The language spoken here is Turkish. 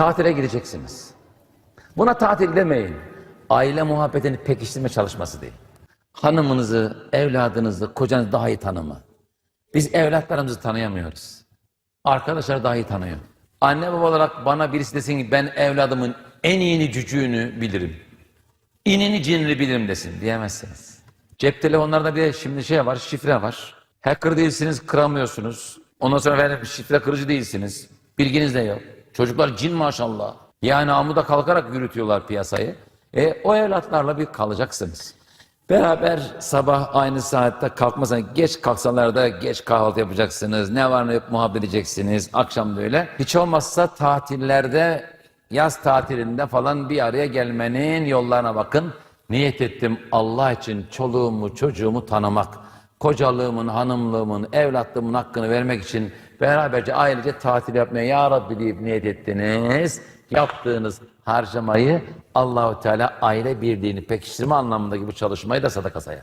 Tatile gideceksiniz. Buna tatil demeyin. Aile muhabbetini pekiştirme çalışması değil. Hanımınızı, evladınızı, kocanızı daha iyi tanıma. Biz evlatlarımızı tanıyamıyoruz. Arkadaşlar daha iyi tanıyor. Anne baba olarak bana birisi desin ki ben evladımın en iyini cücüğünü bilirim. İnini cinini bilirim desin diyemezsiniz. Cep telefonlarda bir de şimdi şey var, şifre var. Hacker değilsiniz, kıramıyorsunuz. Ondan sonra efendim şifre kırıcı değilsiniz. Bilginiz de yok. Çocuklar cin maşallah. Yani amuda kalkarak yürütüyorlar piyasayı. E, o evlatlarla bir kalacaksınız. Beraber sabah aynı saatte kalkmasan geç kalksalar da geç kahvaltı yapacaksınız. Ne var ne yok muhabbet edeceksiniz. Akşam da öyle. Hiç olmazsa tatillerde yaz tatilinde falan bir araya gelmenin yollarına bakın. Niyet ettim Allah için çoluğumu çocuğumu tanımak. Kocalığımın, hanımlığımın, evlatlığımın hakkını vermek için beraberce ailece tatil yapmaya ya Rabbi deyip niyet ettiniz. Yaptığınız harcamayı Allahu Teala aile birliğini pekiştirme anlamındaki bu çalışmayı da sadaka sayar.